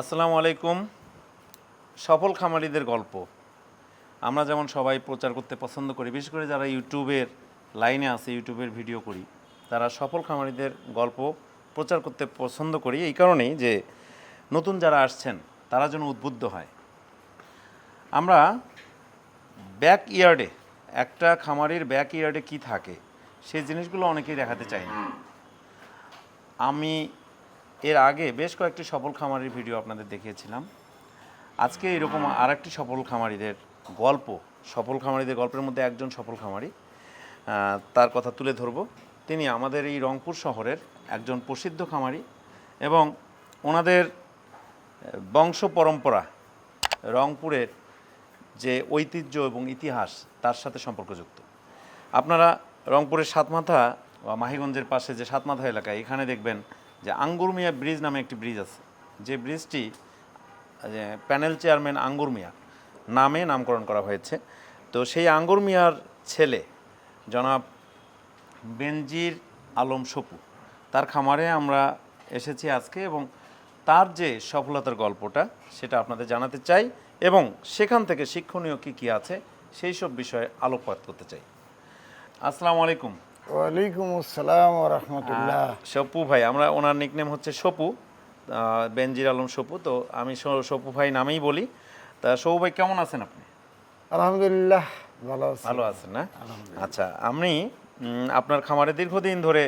আসসালামু আলাইকুম। সফল খামারিদের গল্প। আমরা যেমন সবাই প্রচার করতে পছন্দ করি, বিশেষ করে যারা ইউটিউবের লাইনে আছে, ইউটিউবের ভিডিও করি, তারা সফল খামারিদের গল্প প্রচার করতে পছন্দ করি এই কারণেই যে নতুন যারা আসছেন, তারা যেন উদ্বুদ্ধ হয়। আমরা ব্যাক ইয়ার্ডে একটা খামারির ব্যাক ইয়ার্ডে কী থাকে, সেই জিনিসগুলো অনেকেই দেখাতে চায় না। আমি এর আগে বেশ কয়েকটি সফল খামারির ভিডিও আপনাদের দেখিয়েছিলাম। আজকে এরকম আরেকটি সফল খামারিদের গল্প, সফল খামারিদের গল্পের মধ্যে একজন সফল খামারি তার কথা তুলে ধরব। তিনি আমাদের এই রংপুর শহরের একজন প্রসিদ্ধ খামারি এবং ওনাদের বংশ পরম্পরা, রংপুরের যে ঐতিহ্য এবং ইতিহাস, তার সাথে সম্পর্কযুক্ত। আপনারা রংপুরের সাতমাথা বা মাহিগঞ্জের পাশে যে সাতমাথা এলাকা, এখানে দেখবেন যে আঙ্গুর মিয়া ব্রিজ নামে একটি ব্রিজ আছে। যে ব্রিজটি প্যানেল চেয়ারম্যান আঙ্গুর মিয়া নামে নামকরণ করা হয়েছে। তো সেই আঙ্গুর মিয়ার ছেলে জনাব বেনজির আলম সপু, তার খামারে আমরা এসেছি আজকে এবং তার যে সফলতার গল্পটা সেটা আপনাদের জানাতে চাই এবং সেখান থেকে শিক্ষণীয় কী কী আছে সেই সব বিষয়ে আলোকপাত করতে চাই। আসসালামু আলাইকুম। ওয়ালাইকুম আসসালাম রহমতুল্লাহ। সপু ভাই আমরা ওনার নিকনেম হচ্ছে সপু। বেনজির আলম সপু তো আমি সপু ভাই নামেই বলি। তা সপু ভাই কেমন আছেন আপনি? আলহামদুলিল্লাহ ভালো আছি। ভালো আছেন না? আচ্ছা আমি আপনার খামারে দীর্ঘদিন ধরে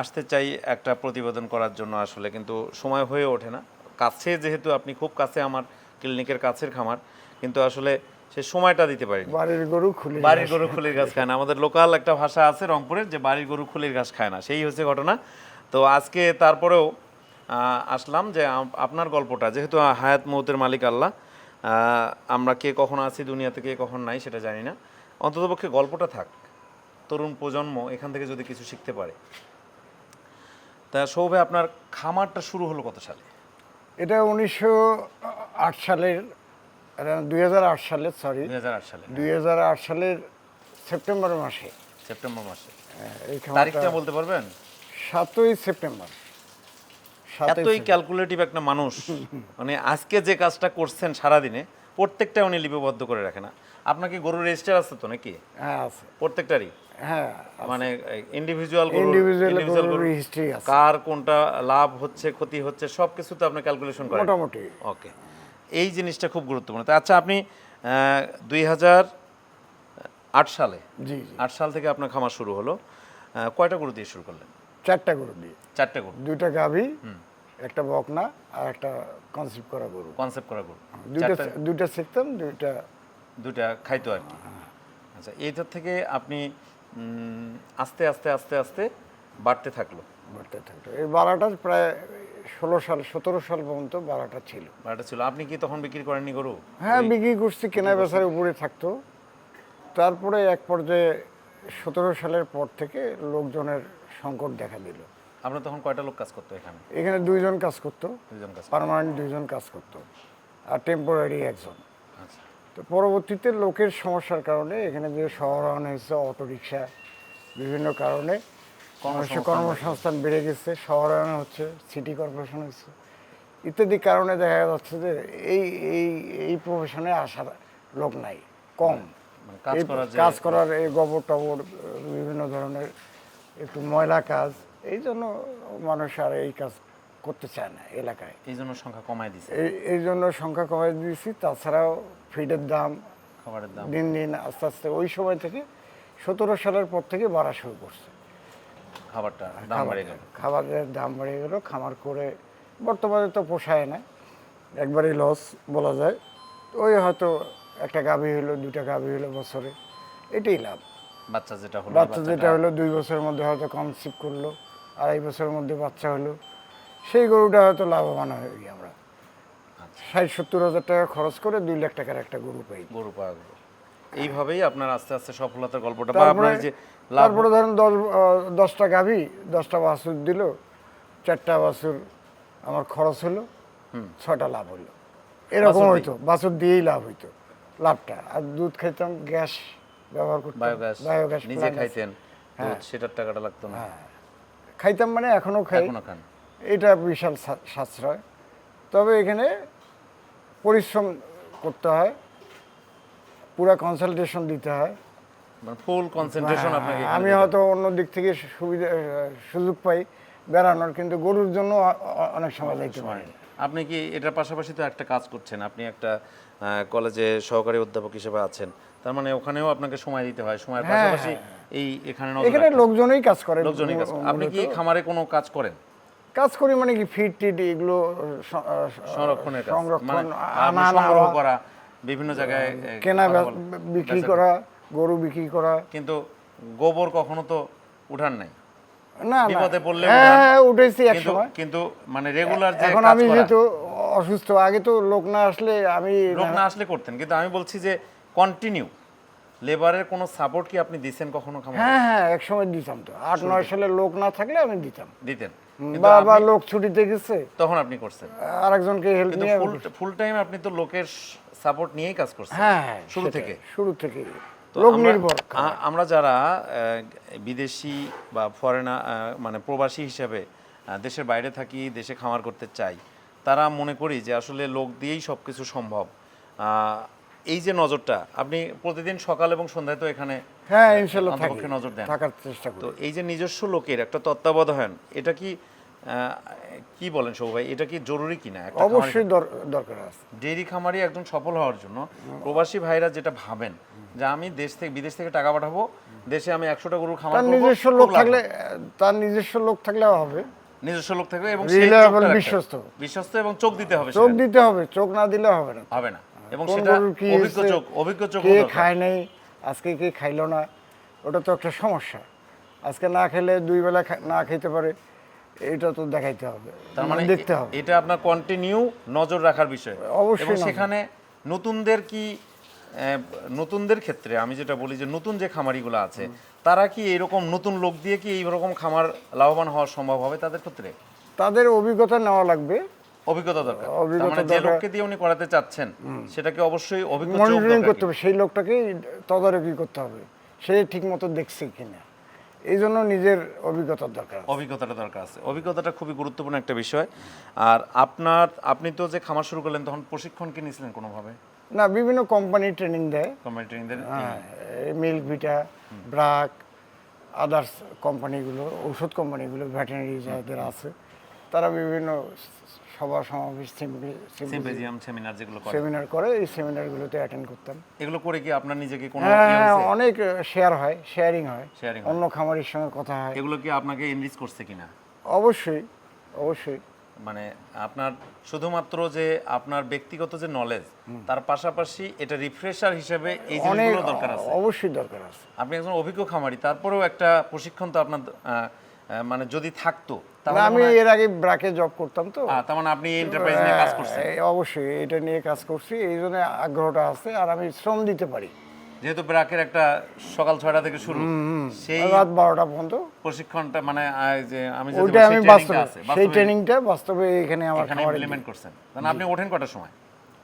আসতে চাই একটা প্রতিবেদন করার জন্য আসলে কিন্তু সময় হয়ে ওঠে না। কাছে যেহেতু আপনি খুব কাছে আমার ক্লিনিকের কাছের খামার কিন্তু আসলে সে সময়টা দিতে পারিনি। বাড়ির গরু খুলে বাড়ির গরু খুলির ঘাস খায় না। আমাদের লোকাল একটা ভাষা আছে রংপুরের যে বাড়ির গরু খুলির ঘাস খায় না। সেই হচ্ছে ঘটনা। তো আজকে তারপরেও আসলাম যে আপনার গল্পটা যেহেতু হায়াত মৌতের মালিক আল্লাহ আমরা কে কখন আছি দুনিয়াতে কে কখন নাই সেটা জানি না। অন্ততপক্ষে গল্পটা থাক। তরুণ প্রজন্ম এখান থেকে যদি কিছু শিখতে পারে। তা সৌভে আপনার খামারটা শুরু হলো কত সালে? এটা উনিশশো আট সালের দুই হাজার আট সালের সরি দুই হাজার আট সালে। দুই হাজার আট সালের সেপ্টেম্বর মাসে। সেপ্টেম্বর মাসে। হ্যাঁ, এই তারিখটা বলতে পারবেন? সাতই সেপ্টেম্বর। এতই ক্যালকুলেটিভ একটা মানুষ। মানে আজকে যে কাজটা করছেন সারাদিনে প্রত্যেকটা উনি লিপিবদ্ধ করে রাখে না। আপনাকে গরুর রেজিস্টার আছে তো নাকি? হ্যাঁ আছে। প্রত্যেকটারই? হ্যাঁ মানে ইন্ডিভিজুয়াল history আছে। কার কোনটা লাভ হচ্ছে ক্ষতি হচ্ছে সব কিছু তো আপনি ক্যালকুলেশন করেন। মোটামুটি। ওকে এই জিনিসটা খুব গুরুত্বপূর্ণ। তা আচ্ছা আপনি দুই হাজার আট সালে জি আট সাল থেকে আপনার খামার শুরু হলো কয়টা গরু দিয়ে শুরু করলেন? চারটা গরু দিয়ে। চারটা গরু। দুইটা গাভী একটা বকনা আর একটা কনসেপ্ট করা গরু। কনসেপ্ট করা গরু। দুইটা দুইটা শিখতাম দুইটা দুইটা খাইতো আর কি। আচ্ছা এইটার থেকে আপনি আস্তে আস্তে আস্তে আস্তে বাড়তে থাকল। বাড়তে থাকতো এই বারাটা প্রায় ষোলো সাল সতেরো সাল পর্যন্ত বারাটা ছিল। বাড়াটা ছিল। আপনি কি তখন বিক্রি করেননি গরু? হ্যাঁ বিক্রি করছি কেনা বেচার উপরে থাকতো। তারপরে এক পর্যায়ে সতেরো সালের পর থেকে লোকজনের সংকট দেখা দিল। আপনার তখন কয়টা লোক কাজ করতো এখানে? এখানে দুইজন কাজ করতো। দুজন কাজ পার্মানেন্ট দুইজন কাজ করতো। আর টেম্পোরারি একজন। আচ্ছা। তো পরবর্তীতে লোকের সমস্যার কারণে এখানে যে শহরায়ন হয়েছে অটোরিকশা বিভিন্ন কারণে কর্মসংস্থান বেড়ে গেছে। শহরায়ন হচ্ছে সিটি কর্পোরেশন হচ্ছে। ইত্যাদি কারণে দেখা যাচ্ছে যে এই এই এই প্রফেশনে আসার লোক নাই কম। মানে কাজ করার এই গোবর টবর বিভিন্ন ধরনের একটু ময়লা কাজ এই জন্য মানুষ আর এই কাজ করতে চায় না এলাকায়। এই জন্য সংখ্যা কমায় দিছে। এই এই জন্য সংখ্যা কমাই দিয়েছি তাছাড়াও ফিডের দাম খাবারের দাম। দিন দিন আস্তে আস্তে ওই সময় থেকে সতেরো সালের পর থেকে বাড়া শুরু করছে। খাবারটা দাম বেড়ে গেল খাবারের দাম বেড়ে গেল খামার করে বর্তমানে তো পোষায় না একবারই লস বলা যায়। ওই হয়তো একটা গাভী হলো দুটা গাভী হলো বছরে এটাই লাভ। বাচ্চা যেটা হলো বাচ্চা যেটা হলো দুই বছরের মধ্যে হয়তো কনসিভ করল আড়াই বছরের মধ্যে বাচ্চা হলো সেই গরুটা হয়তো লাভবান হয়ে আমরা। আচ্ছা। ষাট সত্তর হাজার টাকা খরচ করে দুই লাখ টাকার একটা গরু পাই গরু পাওয়া গেল। এইভাবেই আপনার আস্তে আস্তে সফলতার গল্পটা বা আপনার যে তারপরে ধরেন দশ দশটা গাভী দশটা বাছুর দিল চারটা বাছুর আমার খরচ হলো ছটা লাভ হলো। এরকম হইতো বাছুর দিয়েই লাভ হইতো লাভটা। আর দুধ খাইতাম গ্যাস ব্যবহার করতাম। বায়োগ্যাস বায়োগ্যাস নিজে খাইতেন দুধ, সেটার টাকাটা লাগতো না। খাইতাম মানে এখনও খাই। এটা বিশাল সাশ্রয়। তবে এখানে পরিশ্রম করতে হয় পুরা কনসালটেশন দিতে হয়। ফুল কনসেন্ট্রেশন আপনাকে আমি হয়তো অন্য দিক থেকে সুবিধা সুযোগ পাই বেড়ানোর কিন্তু গরুর জন্য অনেক সময় যাইতে পারি। আপনি কি এটার পাশাপাশি তো একটা কাজ করছেন আপনি একটা কলেজে সহকারী অধ্যাপক হিসেবে আছেন তার মানে ওখানেও আপনাকে সময় দিতে হয় সময়ের হ্যাঁ, পাশাপাশি এই এখানে এখানে লোকজনই কাজ করে লোকজনই কাজ। আপনি কি খামারে কোনো কাজ করেন? কাজ করি মানে কি ফিট টিট এগুলো সংরক্ষণের কাজ সংরক্ষণ মানে আনা সংগ্রহ করা বিভিন্ন জায়গায় কেনা বিক্রি করা গরু বিক্রি করা। কিন্তু গোবর কখনো তো উঠান নাই। না বিপদে পড়লে হ্যাঁ হ্যাঁ উঠেছি এক সময়। কিন্তু মানে রেগুলার যে এখন আমি যেহেতু অসুস্থ আগে তো লোক না আসলে আমি লোক না আসলে করতেন। কিন্তু আমি বলছি যে কন্টিনিউ লেবারের কোনো সাপোর্ট কি আপনি দিছেন কখনো খামারে? হ্যাঁ হ্যাঁ এক সময় দিতাম তো। আট নয় সালে লোক না থাকলে আমি দিতাম। দিতেন। কিন্তু বা বা আপনি- লোক ছুটিতে গেছে। তখন আপনি করছেন। আরেকজনকে হেল্প নিয়ে ফুল টাইম আপনি তো লোকের সাপোর্ট নিয়েই কাজ করছেন। হ্যাঁ হ্যাঁ, শুরু থেকে। শুরু থেকে আমরা- যারা বিদেশি বা ফরেনা মানে প্রবাসী হিসাবে দেশের বাইরে থাকি দেশে খামার করতে চাই তারা মনে করি যে আসলে লোক দিয়েই সব কিছু সম্ভব এই যে নজরটা আপনি প্রতিদিন সকাল এবং সন্ধ্যায় তো এখানে হ্যাঁ থাকি নজর দেন। থাকার চেষ্টা করি। তো এই যে নিজস্ব লোকের একটা তত্ত্বাবধান এটা কি কি বলেন সৌ ভাই এটা কি জরুরি কিনা অবশ্যই দরকার আছে। ডেইরি খামারি একজন সফল হওয়ার জন্য প্রবাসী ভাইরা যেটা ভাবেন যে আমি দেশ থেকে বিদেশ থেকে টাকা পাঠাবো দেশে আমি একশোটা গরুর খামার তার নিজস্ব লোক থাকলে তার নিজস্ব লোক থাকলে হবে। নিজস্ব লোক থাকবে এবং। বিশ্বস্ত। বিশ্বস্ত এবং চোখ দিতে হবে চোখ দিতে হবে চোখ না দিলে হবে না। হবে না। এবং সেটা অভিজ্ঞ চোখ অভিজ্ঞ চোখ কে খায় নাই আজকে কে খাইলো না ওটা তো একটা সমস্যা। আজকে না খেলে দুই বেলা না খেতে পারে এটা তো দেখাইতে হবে তার মানে দেখতে হবে। এটা আপনার কন্টিনিউ নজর রাখার বিষয়। অবশ্যই সেখানে নতুনদের কি নতুনদের ক্ষেত্রে আমি যেটা বলি যে নতুন যে খামারিগুলো আছে তারা কি এরকম নতুন লোক দিয়ে কি এইরকম খামার লাভবান হওয়া সম্ভব হবে তাদের ক্ষেত্রে? তাদের অভিজ্ঞতা নেওয়া লাগবে। অভিজ্ঞতা দরকার। মানে যে লোককে দিয়ে উনি করাতে চাচ্ছেন সেটাকে অবশ্যই অভিজ্ঞ চোখ মনিটরিং করতে হবে সেই লোকটাকে তদারকি করতে হবে। সে ঠিক মতো দেখছে কিনা। এই জন্য নিজের অভিজ্ঞতার দরকার অভিজ্ঞতাটা দরকার আছে। অভিজ্ঞতাটা খুবই গুরুত্বপূর্ণ একটা বিষয়। আর আপনার আপনি তো যে খামার শুরু করলেন তখন প্রশিক্ষণ কি নিয়েছিলেন কোনোভাবে? না বিভিন্ন কোম্পানি ট্রেনিং দেয়। কমিটিদের হ্যাঁ মিল্ক ভিটা ব্রাক আদার্স কোম্পানিগুলো ঔষধ কোম্পানিগুলো ভেটেনারি যাদের আছে তারা বিভিন্ন সভা সমাবেশ সিম্পেজিয়াম সেমিনার যেগুলো করে। সেমিনার করে এই সেমিনারগুলোতে অ্যাটেন্ড করতাম। এগুলো করে কি আপনার নিজেকে কোনো হ্যাঁ ইয়ে হ্যাঁ? অনেক শেয়ার হয় শেয়ারিং হয়। অন্য খামারের সঙ্গে কথা হয়। এগুলো কি আপনাকে এনরিচ করছে কিনা? অবশ্যই অবশ্যই। মানে আপনার শুধুমাত্র যে আপনার ব্যক্তিগত যে নলেজ তার পাশাপাশি এটা রিফ্রেশার হিসেবে এই জিনিসগুলো দরকার আছে। অবশ্যই দরকার আছে। আপনি একজন অভিজ্ঞ খামারি তারপরেও একটা প্রশিক্ষণ তো আপনার মানে যদি থাকতো তাহলে আমি এর আগে ব্রাকে জব করতাম তো। তার মানে আপনি এন্টারপ্রাইজ নিয়ে কাজ করছেন। অবশ্যই এটা নিয়ে কাজ করছি এই জন্য আগ্রহটা আছে আর আমি শ্রম দিতে পারি। যেহেতু ব্রাকের একটা সকাল ছয়টা থেকে শুরু সেই রাত বারোটা পর্যন্ত। প্রশিক্ষণটা মানে যে আমি যে ওইটা আমি বাস্তবে সেই ট্রেনিংটা বাস্তবে এখানে আমার খামারে ইমপ্লিমেন্ট করছেন। তাহলে আপনি ওঠেন কটার সময়?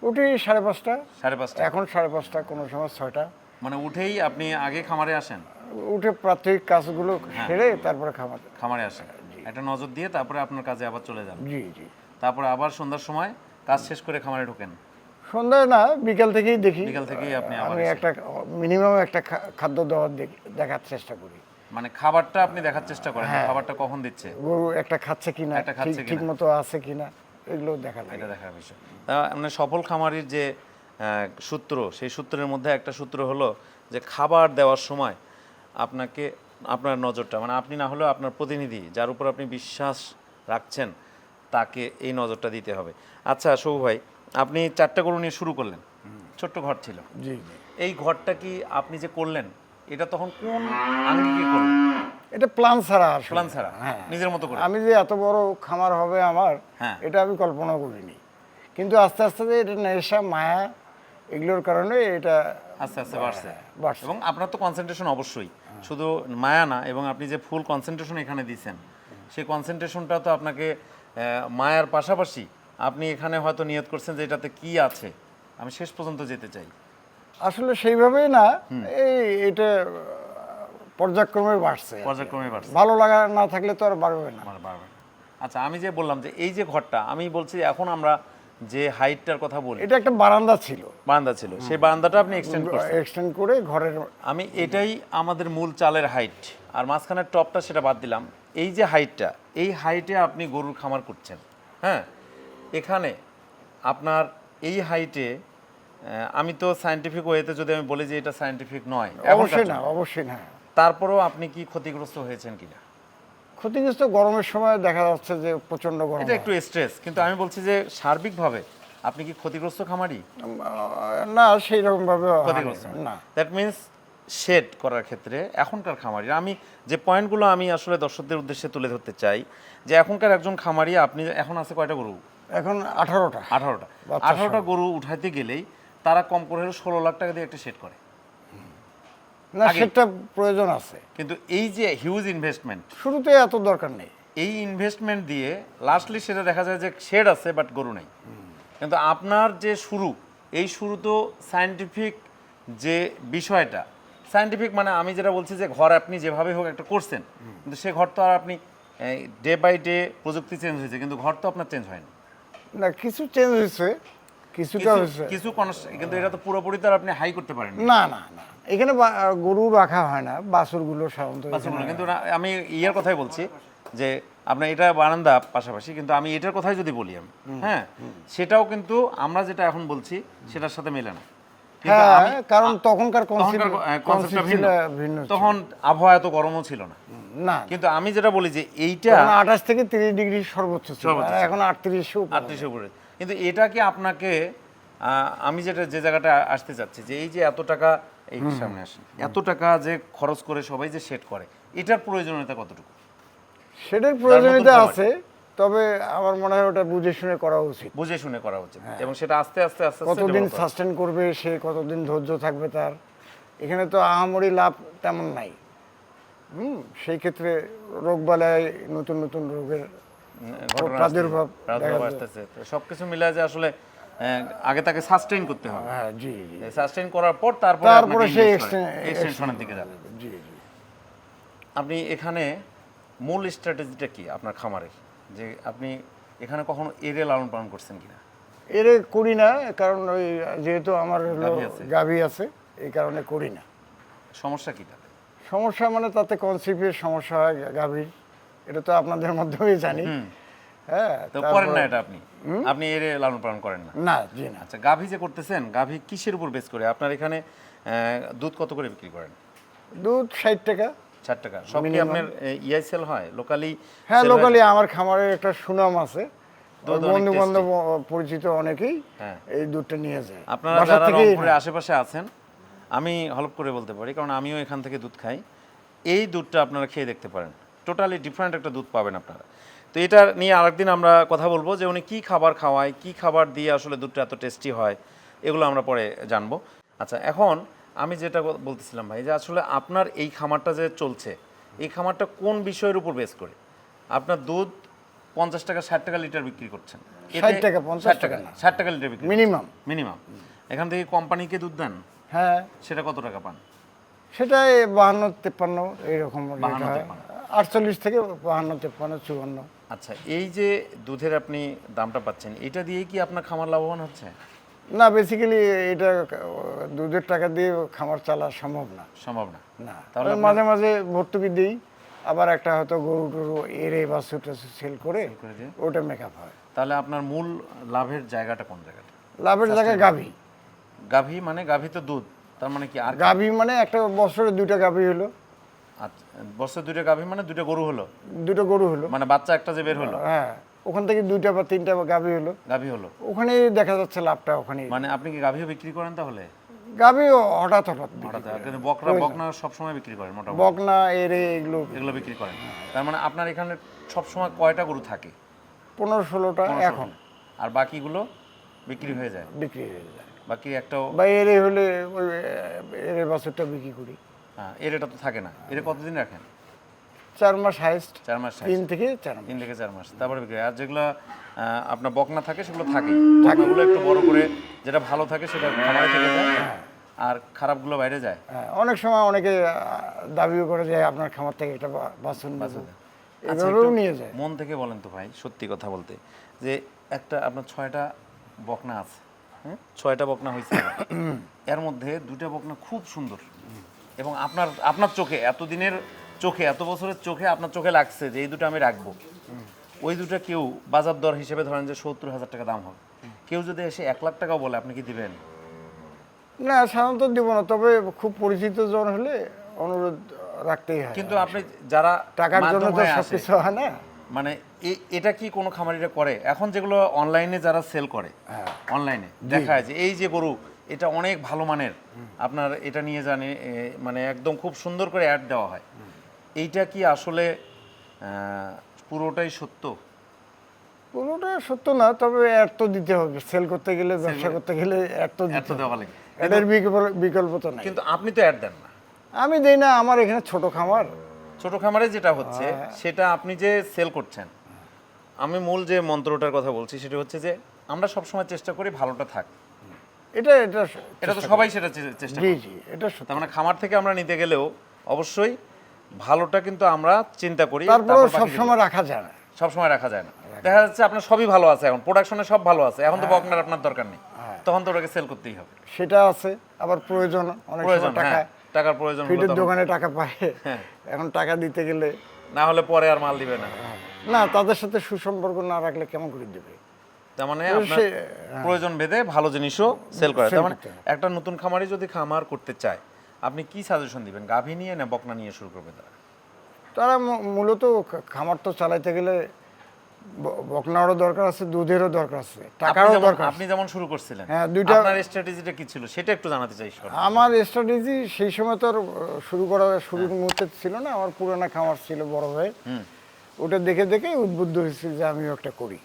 উঠি সাড়ে পাঁচটা। সাড়ে পাঁচটা। এখন সাড়ে পাঁচটা কোনো সময় ছয়টা। মানে উঠেই আপনি আগে খামারে আসেন? উঠে প্রাথমিক কাজগুলো হ্যাঁ। সেরে তারপরে খামার খামারে আসেন। একটা নজর দিয়ে তারপরে আপনার কাজে আবার চলে যান। জি জি। তারপরে আবার সন্ধ্যার সময় কাজ শেষ করে খামারে ঢোকেন। সন্ধ্যায় না বিকাল থেকেই দেখি। বিকাল থেকেই আপনি আমি একটা মিনিমাম একটা খাদ্য দেওয়ার দেখার চেষ্টা করি। মানে খাবারটা আপনি দেখার চেষ্টা করেন যে খাবারটা কখন দিচ্ছে? গরু একটা খাচ্ছে কিনা একটা খাচ্ছে ঠিক- মতো আছে কিনা এগুলো দেখা এটা দেখার বিষয়। মানে সফল খামারির যে সূত্র সেই সূত্রের মধ্যে একটা সূত্র হলো যে খাবার দেওয়ার সময় আপনাকে আপনার নজরটা মানে আপনি না হলেও আপনার প্রতিনিধি যার উপর আপনি বিশ্বাস রাখছেন তাকে এই নজরটা দিতে হবে। আচ্ছা সৌ ভাই আপনি চারটা গরু নিয়ে শুরু করলেন। ছোট্ট ঘর ছিল। জি এই ঘরটা কি আপনি যে করলেন এটা তখন কোন আঙ্গিকে করলেন? এটা প্ল্যান ছাড়া। প্ল্যান ছাড়া? হ্যাঁ। নিজের মতো করে? আমি যে এত বড় খামার হবে আমার হ্যাঁ। এটা আমি কল্পনা করিনি। কিন্তু আস্তে আস্তে যে এটা নেশা মায়া এগুলোর কারণে এটা আস্তে আস্তে বাড়ছে। বাড়ছে। এবং আপনার তো কনসেন্ট্রেশন অবশ্যই। শুধু মায়া না এবং আপনি যে ফুল কনসেন্ট্রেশন এখানে দিয়েছেন সেই কনসেন্ট্রেশনটা তো আপনাকে মায়ার পাশাপাশি আপনি এখানে হয়তো নিয়ত করছেন যে এটাতে কি আছে? আমি শেষ পর্যন্ত যেতে চাই। আসলে সেইভাবেই না এই এটা পর্যায়ক্রমে বাড়ছে পর্যায়ক্রমে বাড়ছে। ভালো লাগা না থাকলে তো আর বাড়বে না। বারবার আচ্ছা আমি যে বললাম যে এই যে ঘরটা আমি বলছি এখন আমরা যে হাইটটার কথা বলি। এটা একটা বারান্দা ছিল। বারান্দা ছিল। সেই বারান্দাটা আপনি এক্সটেন্ড করছেন। এক্সটেন্ড করে ঘরের আমি এটাই আমাদের মূল চালের হাইট আর মাঝখানের টপটা সেটা বাদ দিলাম। এই যে হাইটটা এই হাইটে আপনি গরুর খামার করছেন হ্যাঁ? এখানে আপনার এই হাইটে আমি তো সায়েন্টিফিক ওয়েতে যদি আমি বলি যে এটা সায়েন্টিফিক নয় অবশ্যই না অবশ্যই না। তারপরেও আপনি কি ক্ষতিগ্রস্ত হয়েছেন কিনা? ক্ষতিগ্রস্ত গরমের সময় দেখা যাচ্ছে যে প্রচণ্ড গরম এটা একটু স্ট্রেস কিন্তু আমি বলছি যে সার্বিকভাবে আপনি কি ক্ষতিগ্রস্ত খামারি? না সেই রকম ভাবে ক্ষতিগ্রস্ত? না। দ্যাট মিন্স শেড করার ক্ষেত্রে এখনকার খামারি আমি যে পয়েন্টগুলো আমি আসলে দর্শকদের উদ্দেশ্যে তুলে ধরতে চাই যে এখনকার একজন খামারি আপনি এখন আছে কয়টা গরু? এখন আঠারোটা। আঠারোটা। আঠারোটা গরু উঠাইতে গেলেই তারা কম করে ষোলো লাখ টাকা দিয়ে একটা সেট করে। না আগে- সেটা প্রয়োজন আছে। কিন্তু এই যে হিউজ ইনভেস্টমেন্ট শুরুতে এত দরকার নেই। এই ইনভেস্টমেন্ট দিয়ে লাস্টলি সেটা দেখা যায় যে শেড আছে বাট গরু নেই। কিন্তু আপনার যে শুরু এই শুরু তো সায়েন্টিফিক যে বিষয়টা সায়েন্টিফিক মানে আমি যেটা বলছি যে ঘর আপনি যেভাবে হোক একটা করছেন কিন্তু সে ঘর তো আর আপনি ডে বাই ডে প্রযুক্তি চেঞ্জ হয়েছে কিন্তু ঘর তো আপনার চেঞ্জ হয়নি। না কিছু চেঞ্জ হয়েছে কিছুটা হয়েছে। কিছু কিন্তু এটা তো পুরোপুরি তো আপনি হাই করতে পারেন না না না। এখানে গরু রাখা হয় না বাছুরগুলো সাধারণত কিন্তু আমি ইয়ের কথাই বলছি যে আপনার এটা বারান্দা পাশাপাশি কিন্তু আমি এটার কথাই যদি বলি আমি হ্যাঁ সেটাও কিন্তু আমরা যেটা এখন বলছি সেটার সাথে মেলে না। হ্যাঁ কারণ তখনকার কনসেপ্ট ভিন্ন। তখন আবহাওয়া এত গরমও ছিল না। না কিন্তু আমি যেটা বলি যে এইটা আঠাশ থেকে তিরিশ ডিগ্রি সর্বোচ্চ। এখন আটত্রিশশো আটত্রিশের উপরে। কিন্তু এটাকে আপনাকে আমি যেটা যে জায়গাটা আসতে চাচ্ছি যে এই যে এত টাকা এই সামনে আসেন এত টাকা যে খরচ করে সবাই যে সেট করে এটার প্রয়োজনীয়তা কতটুকু? সেটার প্রয়োজনীয়তা আছে তবে আমার মনে হয় ওটা বুঝে শুনে করা উচিত। বুঝে শুনে করা উচিত। এবং সেটা আস্তে আস্তে আস্তে কতদিন সাস্টেন করবে সে কতদিন ধৈর্য থাকবে তার এখানে তো আহামরি লাভ তেমন নাই। হুম সেই ক্ষেত্রে রোগ বালায় নতুন নতুন রোগের প্রাদুর্ভাব আসতেছে, সবকিছু মিলে যে আসলে আগে তাকে সাস্টেইন করতে হবে। হ্যাঁ জি জি। সাস্টেইন করার পর তারপরে তারপরে সে এক্সটেনশনের দিকে যাবে। জি জি। আপনি এখানে মূল স্ট্র্যাটেজিটা কি আপনার খামারের? যে আপনি এখানে কখনো এরে লালন পালন করছেন কিনা? এর করি না কারণ ওই যেহেতু আমার গাভী আছে। এই কারণে করি না। সমস্যা কি তাতে? সমস্যা মানে তাতে কনসিপের সমস্যা হয় গাভীর? এটা তো আপনাদের মাধ্যমেই জানি। হ্যাঁ তো করেন না এটা আপনি? আপনি এরে লালন পালন করেন না? না জি না। আচ্ছা গাভী যে করতেছেন গাভী কিসের উপর বেস করে? আপনার এখানে দুধ কত করে বিক্রি করেন? দুধ ষাট টাকা। ষাট টাকা। সব কি আপনার ইআই সেল হয়? লোকালি হ্যাঁ লোকালি আমার খামারের একটা সুনাম আছে। বন্ধু বান্ধব পরিচিত অনেকেই হ্যাঁ। এই দুধটা নিয়ে যায়। আপনারা যারা রংপুরের আশেপাশে আছেন আমি হলপ করে বলতে পারি কারণ আমিও এখান থেকে দুধ খাই। এই দুধটা আপনারা খেয়ে দেখতে পারেন। টোটালি ডিফারেন্ট একটা দুধ পাবেন আপনারা। তো এটা নিয়ে আরেকদিন আমরা কথা বলব যে উনি কী খাবার খাওয়ায় কী খাবার দিয়ে আসলে দুধটা এত টেস্টি হয় এগুলো আমরা পরে জানব। আচ্ছা এখন আমি যেটা বলতেছিলাম ভাই যে আসলে আপনার এই খামারটা যে চলছে এই খামারটা কোন বিষয়ের উপর বেস করে? আপনার দুধ পঞ্চাশ টাকা ষাট টাকা লিটার বিক্রি করছেন। এতে- 60 টাকা, 50 ষাট টাকা টাকা ষাট টাকা লিটার বিক্রি মিনিমাম। মিনিমাম। এখান থেকে কোম্পানিকে দুধ দেন? হ্যাঁ। সেটা কত টাকা পান? সেটা বাহান্ন তেপ্পান্ন এইরকম রেট 52, হয়। আটচল্লিশ থেকে বাহান্ন তেপ্পান্ন চুয়ান্ন। আচ্ছা এই যে দুধের আপনি দামটা পাচ্ছেন এটা দিয়ে কি আপনার খামার লাভবান হচ্ছে? না বেসিক্যালি এটা দুধের টাকা দিয়ে খামার চালা সম্ভব না। সম্ভব না। না। তাহলে মাঝে মাঝে ভর্তুকি দিই আবার একটা হয়তো গরু টরু এরে বা সুটা সেল করে? ওটা মেকআপ হয়। তাহলে আপনার মূল লাভের জায়গাটা কোন জায়গাটা? লাভের জায়গায় গাভী। গাভী মানে গাভী তো দুধ তার মানে কি আর গাভী মানে একটা বছরে দুইটা গাভী হলো। আচ্ছা বছর দুইটা গাভী মানে দুইটা গরু হলো? দুটো গরু হলো। মানে বাচ্চা একটা যে বের হলো? হ্যাঁ ওখান থেকে দুইটা বা তিনটা গাভী হলো। গাভী হলো? ওখানেই দেখা যাচ্ছে লাভটা ওখানে। মানে আপনি কি গাভীও বিক্রি করেন তাহলে? গাভীও হঠাৎ হঠাৎ হঠাৎ। কিন্তু বকরা বকনা সবসময় বিক্রি করেন মোটামুটি। বকনা এরে এগুলো এগুলো বিক্রি করেন। তার মানে আপনার এখানে সবসময় কয়টা গরু থাকে? পনেরো ষোলোটা এখন। আর বাকিগুলো? বিক্রি হয়ে যায়। বিক্রি হয়ে যায়। বাকি একটাও বা এরে হলে ওই এরে বাছুরটা বিক্রি করি। হ্যাঁ এর এটা তো থাকে না। এর কতদিন রাখেন? চার মাস হাইস্ট। চার মাস তিন থেকে চার মাস। তিন থেকে চার মাস। তারপরে বিক্রি হয়। আর যেগুলো আপনার বকনা থাকে সেগুলো থাকে। বকনাগুলো একটু বড় করে যেটা ভালো থাকে সেটা খামারে থেকে যায়। আর খারাপগুলো বাইরে যায়। হ্যাঁ, অনেক সময় অনেকে দাবিও করে যে আপনার খামার থেকে একটা বা- বাছুর নেব আচ্ছা, নিয়ে যায়। মন থেকে বলেন তো ভাই সত্যি কথা বলতে। যে একটা আপনার ছয়টা বকনা আছে। হ্যাঁ ছয়টা বকনা হয়েছে। এর মধ্যে দুটা বকনা খুব সুন্দর। এবং আপনার আপনার চোখে এতদিনের চোখে এত বছরের চোখে আপনার চোখে লাগছে যে এই দুটো আমি রাখব। ওই দুটো কেউ বাজার দর হিসেবে ধরেন যে সত্তর হাজার টাকা দাম হবে। কেউ যদি এসে এক লাখ টাকাও বলে আপনি কি দিবেন? না সাধারণত দিব না তবে খুব পরিচিত জন হলে অনুরোধ রাখতেই হয়। কিন্তু আপনি যারা টাকার জন্য তো সবকিছু হয় না। মানে এটা কি কোনো খামারিরা করে? এখন যেগুলো অনলাইনে যারা সেল করে হ্যাঁ। অনলাইনে দেখা যায় যে এই যে গরু এটা অনেক ভালো মানের। আপনার এটা নিয়ে জানে মানে একদম খুব সুন্দর করে অ্যাড দেওয়া হয়। এইটা কি আসলে পুরোটাই সত্য? পুরোটা সত্য না তবে অ্যাড তো দিতে হবে। সেল করতে গেলে ব্যবসা করতে গেলে অ্যাড তো দিতে দেওয়া লাগে। বিকল্প- বিকল্প তো নাই। কিন্তু আপনি তো অ্যাড দেন না। আমি দেই না আমার এখানে ছোট খামার। ছোট খামারে যেটা হচ্ছে সেটা আপনি যে সেল করছেন আমি মূল যে মন্ত্রটার কথা বলছি সেটা হচ্ছে যে আমরা সবসময় চেষ্টা করি ভালোটা থাক। এটা এটা এটা তো সবাই সেটা চেষ্টা জি করি। জি এটা সত্য। তার মানে খামার থেকে আমরা নিতে গেলেও অবশ্যই ভালোটা কিন্তু আমরা চিন্তা করি তারপর বাকি সবসময় রাখা যায় না। যেগুলো- সবসময় রাখা যায় না। দেখা যাচ্ছে আপনার সবই ভালো আছে এখন প্রোডাকশনে সব ভালো আছে এখন তো বকনার আপনার দরকার নেই। তখন তো ওটাকে সেল করতেই হবে। সেটা আছে আবার প্রয়োজন অনেক টাকা হ্যাঁ। টাকার প্রয়োজন হলে ফিটের দোকানে টাকা পায়। হ্যাঁ। এখন টাকা দিতে গেলে না হলে পরে আর মাল দিবে না। না তাদের সাথে সুসম্পর্ক না রাখলে কেমন করে দেবে? তার মানে আপনার প্রয়োজন ভেদে ভালো জিনিসও সেল করে। তার মানে একটা নতুন খামারি যদি খামার করতে চায় আপনি কি সাজেশন দিবেন? গাভী নিয়ে না বকনা নিয়ে শুরু করবে তারা? তারা মূলত খামার তো চালাইতে গেলে বকনারও দরকার আছে দুধেরও দরকার আছে টাকারও দরকার আপনি যেমন শুরু করছিলেন হ্যাঁ, দুইটা- আপনার স্ট্র্যাটেজিটা কি ছিল? সেটা একটু জানাতে চাই আমার স্ট্র্যাটেজি সেই সময় তো শুরু করা শুরুর মুহূর্তে ছিল না আমার পুরানা খামার ছিল বড় ভাই। ওটা দেখে দেখে উদ্বুদ্ধ হয়েছি যে আমিও একটা করি।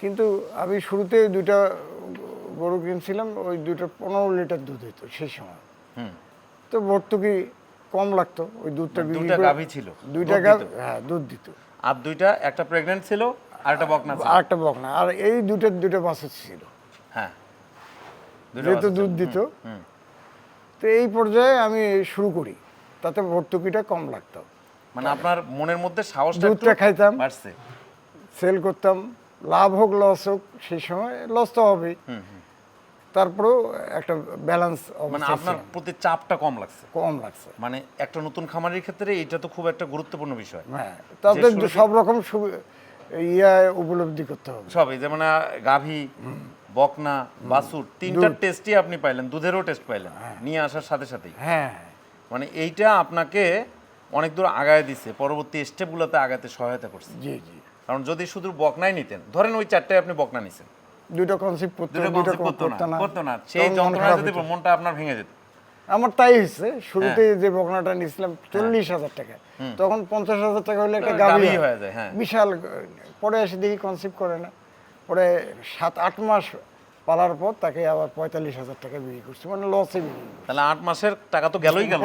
কিন্তু আমি শুরুতে দুইটা গরু কিনছিলাম ওই দুইটা পনেরো লিটার দুধ হতো সেই সময়। হুম। তো ভর্তুকি কম লাগতো ওই দুধটা বিক্রি দুইটা করে- গাভী ছিল, দুইটা হ্যাঁ দুধ দিত। আর দুইটা একটা প্রেগনেন্ট ছিল আর একটা বকনা ছিল। আর একটা বকনা। আর এই দুইটা দুইটা বাছুর ছিল। হ্যাঁ। যেহেতু দুধ দিত। হুম। তো এই পর্যায়ে আমি শুরু করি। তাতে ভর্তুকিটা কম লাগতো। মানে আপনার মনের মধ্যে সাহসটা দুধটা খাইতাম। বাড়ছে। সেল করতাম। লাভ হোক লস হোক সেই সময় লস তো হবেই। তারপরেও একটা ব্যালেন্স মানে আপনার প্রতি চাপটা কম লাগছে? কম লাগছে। মানে একটা নতুন খামারের ক্ষেত্রে এটা তো খুব একটা গুরুত্বপূর্ণ বিষয়। হ্যাঁ তাদের সব রকম ইয়া উপলব্ধি করতে হবে। সবই যেমন আহ, গাভী বকনা বাছুর তিনটার টেস্টই আপনি পাইলেন দুধেরও টেস্ট পাইলেন নিয়ে আসার সাথে সাথেই। হ্যাঁ মানে এইটা আপনাকে অনেক দূর আগায় দিছে পরবর্তী স্টেপগুলোতে আগাতে সহায়তা করছে। জি জি। কারণ যদি শুধু বকনাই নিতেন ধরেন ওই চারটায় আপনি বকনা নিছেন দুটো কনসেপ্ট করতে দুটো করতো না। করতে না। সেই যন্ত্রণা যদি মনটা আপনার ভেঙে যেত। আমার তাই হয়েছে। শুরুতে হ্যাঁ। যে বকনাটা নিয়েছিলাম চল্লিশ হাজার টাকা। তখন পঞ্চাশ হাজার টাকা হলে একটা গাভী হয়। হয়ে যায়, হ্যাঁ। বিশাল পরে এসে দেখি কনসেপ্ট করে না। পরে সাত আট মাস পালার পর তাকে আবার পঁয়তাল্লিশ হাজার টাকা বিক্রি করছি। মানে লসে বিক্রি তাহলে আট মাসের টাকা তো গেলই গেল।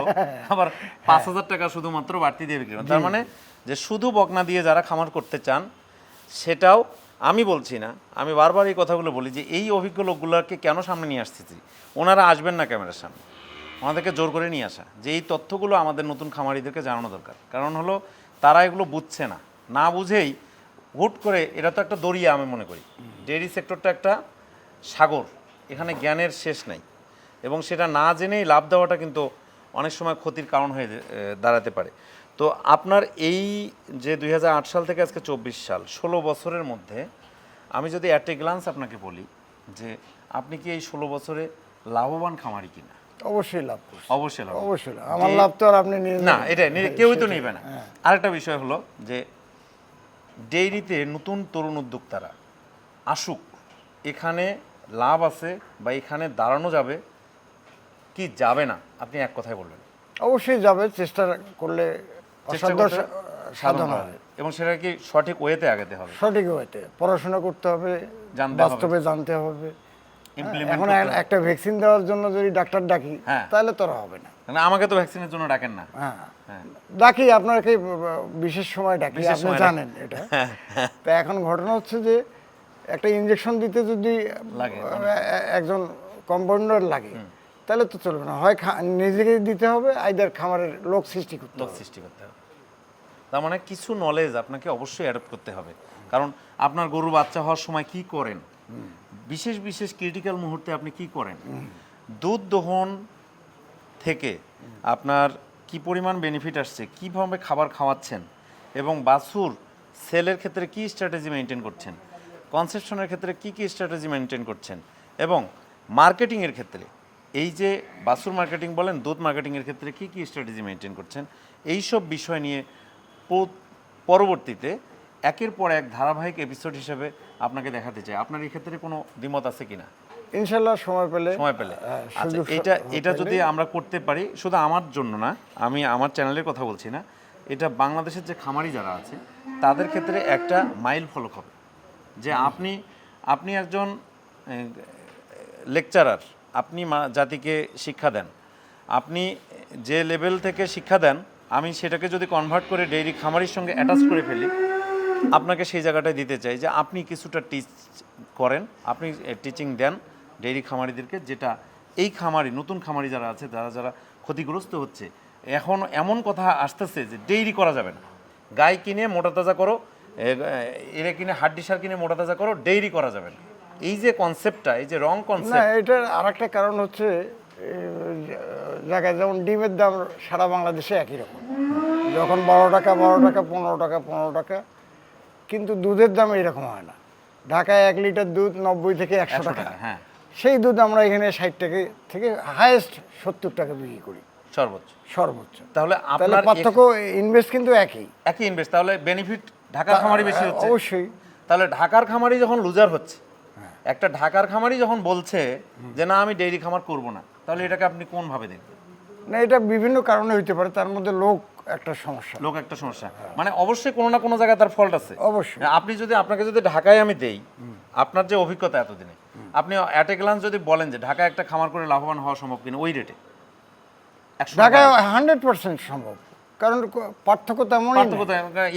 আবার পাঁচ হাজার টাকা শুধুমাত্র বাড়তি দিয়ে বিক্রি। তার মানে যে শুধু বকনা দিয়ে যারা খামার করতে চান সেটাও আমি বলছি না, আমি বারবার এই কথাগুলো বলি যে এই অভিজ্ঞ লোকগুলোকে কেন সামনে নিয়ে আসতেছি? ওনারা আসবেন না ক্যামেরার সামনে। ওনাদেরকে জোর করে নিয়ে আসা। যে এই তথ্যগুলো আমাদের নতুন খামারিদেরকে জানানো দরকার। কারণ হলো, তারা এগুলো বুঝছে না। না বুঝেই হুট করে, এটা তো একটা দরিয়া আমি মনে করি। ডেয়ারি সেক্টরটা একটা সাগর। এখানে জ্ঞানের শেষ নাই। এবং সেটা না জেনেই লাভ দেওয়াটা কিন্তু অনেক সময় ক্ষতির কারণ হয়ে দাঁড়াতে পারে। তো আপনার এই যে দুই হাজার আট সাল থেকে আজকে চব্বিশ সাল ষোলো বছরের মধ্যে আমি যদি অ্যাট এ গ্লান্স আপনাকে বলি যে আপনি কি এই ষোলো বছরে লাভবান খামারি কিনা? অবশ্যই লাভ অবশ্যই লাভ অবশ্যই। আমার লাভ তো আর আপনি না এটা কেউই তো নেবে না। হ্যাঁ। আরেকটা বিষয় হলো যে ডেইরিতে নতুন তরুণ উদ্যোক্তারা আসুক এখানে লাভ আছে বা এখানে দাঁড়ানো যাবে কি যাবে না আপনি এক কথায় বলবেন। অবশ্যই যাবে চেষ্টা করলে সাধন হবে। এবং সেটা কি সঠিক ওয়েতে আগাতে হবে? সঠিক হইতে পড়াশোনা করতে হবে বাস্তবে জানতে হবে। এখন এক- একটা ভ্যাকসিন দেওয়ার জন্য যদি ডাক্তার ডাকি হ্যাঁ। তাহলে তো হবে না। আমাকে তো ভ্যাকসিনের জন্য ডাকেন না। হ্যাঁ। হ্যাঁ। ডাকি আপনাকে বিশেষ সময় ডাকি আপনি। জানেন এটা। তা এখন ঘটনা হচ্ছে যে একটা ইঞ্জেকশন দিতে যদি একজন কম্পাউন্ডার লাগে তাহলে তো চলবে না। হয় নিজেকে দিতে হবে আইদার খামারের লোক সৃষ্টি করতে লোক সৃষ্টি করতে হবে। তার মানে কিছু নলেজ আপনাকে অবশ্যই অ্যাডপ্ট করতে হবে। কারণ আপনার গরু বাচ্চা হওয়ার সময় কি করেন? বিশেষ বিশেষ ক্রিটিক্যাল মুহূর্তে আপনি কি করেন? দুধ দহন থেকে আপনার কি পরিমাণ বেনিফিট আসছে? কীভাবে খাবার খাওয়াচ্ছেন? এবং বাছুর সেলের ক্ষেত্রে কি স্ট্র্যাটেজি মেনটেন করছেন? কনসেপশনের ক্ষেত্রে কি কি স্ট্র্যাটেজি মেনটেন করছেন? এবং মার্কেটিংয়ের ক্ষেত্রে এই যে বাছুর মার্কেটিং বলেন দুধ মার্কেটিংয়ের ক্ষেত্রে কি কি স্ট্র্যাটেজি মেনটেন করছেন? এই সব বিষয় নিয়ে পরবর্তীতে একের পর এক ধারাবাহিক এপিসোড হিসেবে আপনাকে দেখাতে চাই। আপনার এই ক্ষেত্রে কোনো দ্বিমত আছে কিনা? ইনশাল্লাহ সময় পেলে সময় পেলে। আচ্ছা এটা এটা যদি আমরা করতে পারি শুধু আমার জন্য না আমি আমার চ্যানেলের কথা বলছি না এটা বাংলাদেশের যে খামারি যারা আছে তাদের ক্ষেত্রে একটা মাইল ফলক হবে। যে আপনি আপনি একজন লেকচারার আপনি মা- জাতিকে শিক্ষা দেন। আপনি যে লেভেল থেকে শিক্ষা দেন, আমি সেটাকে যদি কনভার্ট করে ডেইরি খামারির সঙ্গে অ্যাটাচ করে ফেলি, আপনাকে সেই জায়গাটায় দিতে চাই যে আপনি কিছুটা টিচ করেন, আপনি টিচিং দেন ডেইরি খামারিদেরকে, যেটা এই খামারি, নতুন খামারি যারা আছে, যারা যারা ক্ষতিগ্রস্ত হচ্ছে। এখন এমন কথা আসতেছে যে ডেইরি করা যাবে না। গাই কিনে মোটা তাজা করো এরা কিনে, হাড্ডি সার কিনে মোটা তাজা করো ডেইরি করা যাবে না। এই যে কনসেপ্টটা এই যে রং কনসেপ্ট না এটার আর একটা কারণ হচ্ছে জায়গায় যেমন ডিমের দাম সারা বাংলাদেশে একই রকম। যখন বারো টাকা বারো টাকা পনেরো টাকা পনেরো টাকা কিন্তু দুধের দাম এরকম হয় না। ঢাকায় এক লিটার দুধ নব্বই থেকে একশো টাকা। হ্যাঁ। সেই দুধ আমরা এখানে ষাট টাকা থেকে হায়েস্ট সত্তর টাকা বিক্রি করি। সর্বোচ্চ। সর্বোচ্চ। তাহলে তাহলে আপনার পার্থক্য ইনভেস্ট কিন্তু একই। একই ইনভেস্ট তাহলে বেনিফিট ঢাকার খামারি বেশি হচ্ছে। অবশ্যই। তাহলে ঢাকার খামারি যখন লুজার হচ্ছে একটা ঢাকার খামারই যখন বলছে যে না আমি ডেইরি খামার করব না তাহলে এটাকে আপনি কোন ভাবে দেখবেন? না এটা বিভিন্ন কারণে হইতে পারে তার মধ্যে লোক একটা সমস্যা। লোক একটা সমস্যা। মানে অবশ্যই কোনো না কোনো জায়গায় তার ফল্ট আছে। অবশ্যই। আপনি যদি আপনাকে যদি ঢাকায় আমি দেই আপনার যে অভিজ্ঞতা এতদিনে আপনি অ্যাট এ গ্লান্স যদি বলেন যে ঢাকায় একটা খামার করে লাভবান হওয়া সম্ভব কিনা? ওই রেটে ঢাকায় হান্ড্রেড পার্সেন্ট সম্ভব। কারণ পার্থক্য পার্থক্য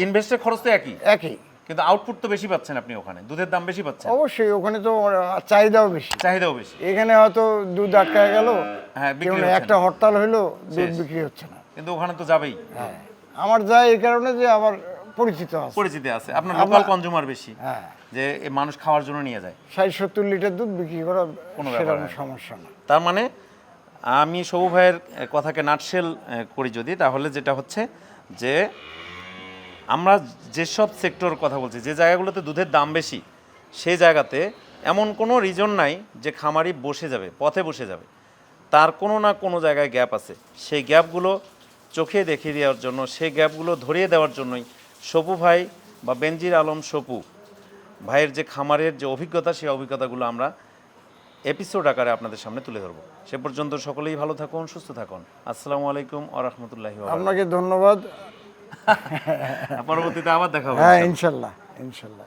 ইনভেস্টের খরচ তো একই। একই। কিন্তু আউটপুট তো বেশি পাচ্ছেন আপনি ওখানে। দুধের দাম বেশি পাচ্ছেন। অবশ্যই ওখানে তো চাহিদাও বেশি। চাহিদাও বেশি। এখানে হয়তো দুধ আটকায় গেল হ্যাঁ একটা হরতাল হইল দুধ বিক্রি হচ্ছে না। কিন্তু ওখানে তো যাবেই। হ্যাঁ। আমার যায় এই কারণে যে আমার পরিচিত আছে। পরিচিতি আছে। আপনার লোকাল কনজিউমার বেশি। হ্যাঁ। যে মানুষ খাওয়ার জন্য নিয়ে যায়। ষাট সত্তর লিটার দুধ বিক্রি করা কোনো ব্যাপার। সমস্যা না। তার মানে আমি সবু ভাইয়ের কথাকে নাটশেল করি যদি তাহলে যেটা হচ্ছে যে আমরা যেসব সেক্টর কথা বলছি, যে জায়গাগুলোতে দুধের দাম বেশি, সেই জায়গাতে এমন কোনো রিজন নাই যে খামারি বসে যাবে, পথে বসে যাবে। তার কোনো না কোনো জায়গায় গ্যাপ আছে। সেই গ্যাপগুলো চোখে দেখিয়ে দেওয়ার জন্য, সেই গ্যাপগুলো ধরিয়ে দেওয়ার জন্যই সপু ভাই বা বেনজির আলম সপু ভাইয়ের যে খামারের যে অভিজ্ঞতা, সেই অভিজ্ঞতাগুলো আমরা এপিসোড আকারে আপনাদের সামনে তুলে ধরবো। সে পর্যন্ত সকলেই ভালো থাকুন, সুস্থ থাকুন। আসসালামু আলাইকুম আ রহমতুল্লাহি আপনাকে ধন্যবাদ। পরবর্তীতে আবার দেখা হবে। হ্যাঁ ইনশাল্লাহ ইনশাল্লাহ।